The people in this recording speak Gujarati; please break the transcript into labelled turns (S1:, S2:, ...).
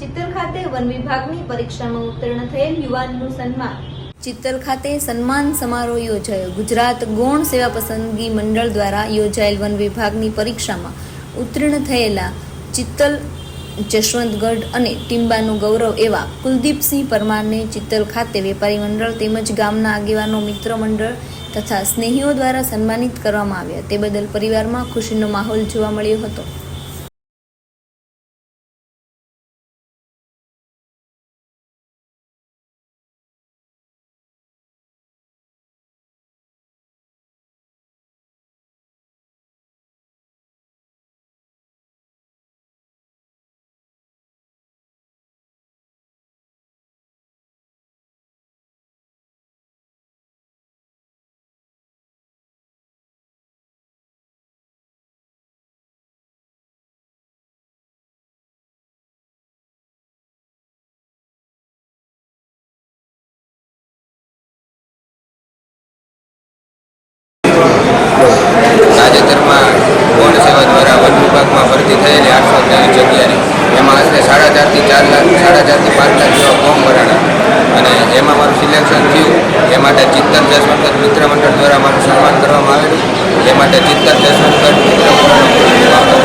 S1: ચિત્તલ ખાતે વન વિભાગની પરીક્ષામાં ઉત્તીર્ણ થયેલ યુવાનનું સન્માન. ચિત્તલ ખાતે સન્માન સમારોહ યોજાયો. ગુજરાત ગૌણ સેવા પસંદગી મંડળ દ્વારા યોજાયેલ વન વિભાગની પરીક્ષામાં ઉત્તીર્ણ થયેલા ચિત્તલ, જશવંતગઢ અને ટીમ્બાનું ગૌરવ એવા કુલદીપસિંહ પરમારને ચિત્તલ ખાતે વેપારી મંડળ તેમજ ગામના આગેવાનો, મિત્ર મંડળ તથા સ્નેહીઓ દ્વારા સન્માનિત કરવામાં આવ્યા. તે બદલ પરિવારમાં ખુશીનો માહોલ જોવા મળ્યો હતો.
S2: થયેલી આઠસો ત્રેવીસ જગ્યાની. એમાં આશરે સાડા ચારથી ચાર લાખ સાડા ચારથી પાંચ લાખ જેવા ફોર્મ ભરાણા. અને એમાં મારું સિલેક્શન થયું. એ માટે ચિત્તર જસવંતગઢ મિત્ર મંડળ દ્વારા મારું સન્માન કરવામાં આવેલું. એ માટે ચિત્તર જસવંતગઢ